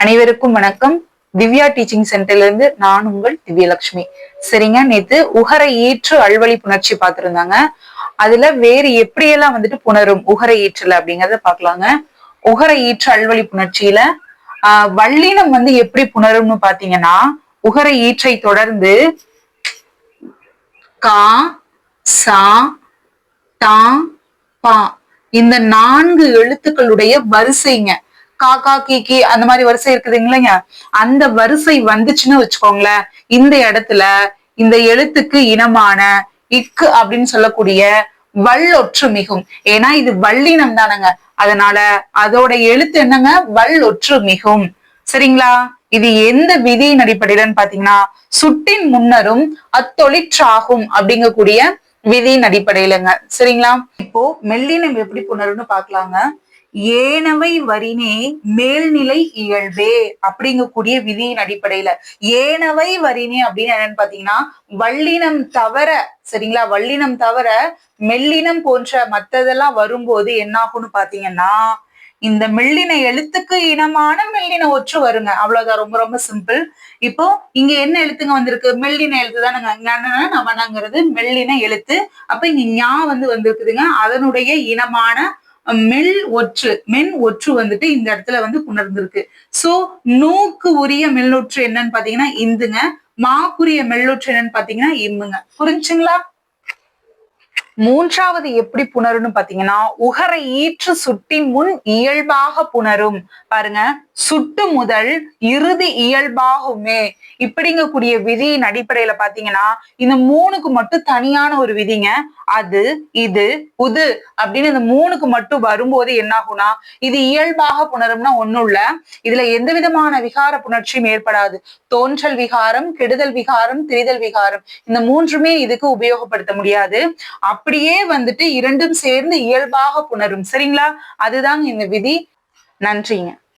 அனைவருக்கும் வணக்கம். திவ்யா டீச்சிங் சென்டர்ல இருந்து நான் உங்கள் திவ்யலட்சுமி சரிங்க நேத்து உகரை ஈற்று அல்வழி புணர்ச்சி பார்த்திருந்தாங்க. அதுல வேறு எப்படியெல்லாம் வந்துட்டு புணரும் உகரை ஈற்றல் அப்படிங்கறத பாக்கலாங்க உகரை ஈற்று அல்வழி புணர்ச்சியில ஆஹ் வல்லினம் வந்து எப்படி புணரும்னு பாத்தீங்கன்னா உகரை ஈற்றை தொடர்ந்து கா சா தா பா இந்த நான்கு எழுத்துக்களுடைய வரிசைங்க. காக்கா கீக்கி அந்த மாதிரி வரிசை இருக்குது இல்லைங்க. அந்த வரிசை வந்துச்சுன்னு வச்சுக்கோங்களேன். இந்த இடத்துல இந்த எழுத்துக்கு இனமான இக்கு அப்படின்னு சொல்லக்கூடிய வல்லொற்று மிகும். ஏன்னா இது வல்லினம் தானங்க. அதனால அதோட எழுத்து என்னங்க? வல்லொற்று மிகும். சரிங்களா? இது எந்த விதியின் அடிப்படையிலன்னு பாத்தீங்கன்னா சுட்டின் முன்னரும் அத்தொழிற்றாகும் அப்படிங்கக்கூடிய விதியின் அடிப்படையிலங்க. சரிங்களா? இப்போ மெல்லினம் எப்படி புணரும்னு பாக்கலாங்க. ஏனவை வரினே மேல்நிலை இயல்பே அப்படிங்கக்கூடிய விதியின் அடிப்படையில. ஏனவை வரினே அப்படின்னு என்னன்னு பாத்தீங்கன்னா வல்லினம் தவிர சரிங்களா? வல்லினம் தவிர மெல்லினம் போன்ற மத்ததெல்லாம் வரும்போது என்னாகும்னு பாத்தீங்கன்னா இந்த மெல்லின எழுத்துக்கு இனமான மெல்லின ஒற்று வருங்க. அவ்வளவுதான் ரொம்ப ரொம்ப சிம்பிள் இப்போ இங்க என்ன எழுத்துங்க வந்திருக்கு? மெல்லின எழுத்து தானுங்க நமனங்கிறது மெல்லின எழுத்து. அப்ப இங்க ஞா வந்து வந்திருக்குதுங்க. அதனுடைய இனமான மெல் ஒற்று மென் ஒற்று வந்துட்டு இந்த இடத்துல வந்து புணர்ந்திருக்கு. சோ நோக்கு உரிய மெல்லொற்று என்னன்னு பாத்தீங்கன்னா இந்துங்க. மாக்குரிய மெல்லொற்று என்னன்னு பாத்தீங்கன்னா இம்முங்க. புரிஞ்சுங்களா? மூன்றாவது எப்படி புணரும்னு பாத்தீங்கன்னா உகரை ஈற்று சுட்டி முன் இயல்பாக புணரும். பாருங்க. சுட்டு முதல் இறுதி இயல்பாகுமே. இப்படிங்கக்கூடிய விதியின் அடிப்படையில பாத்தீங்கன்னா இந்த மூணுக்கு மட்டும் தனியான ஒரு விதிங்க. அது இது உது அப்படின்னு இந்த மூணுக்கு மட்டும் வரும்போது என்ன ஆகும்னா இது இயல்பாக புணரும்னா ஒண்ணும் இல்ல. இதுல எந்த விதமான விகார புணர்ச்சியும் ஏற்படாது. தோன்றல் விகாரம் கெடுதல் விகாரம் திரிதல் விகாரம் இந்த மூன்றுமே இதுக்கு உபயோகப்படுத்த முடியாது. அப்படியே வந்துட்டு இரண்டும் சேர்ந்து இயல்பாக புணரும். சரிங்களா? அதுதாங்க இந்த விதி. நன்றிங்க.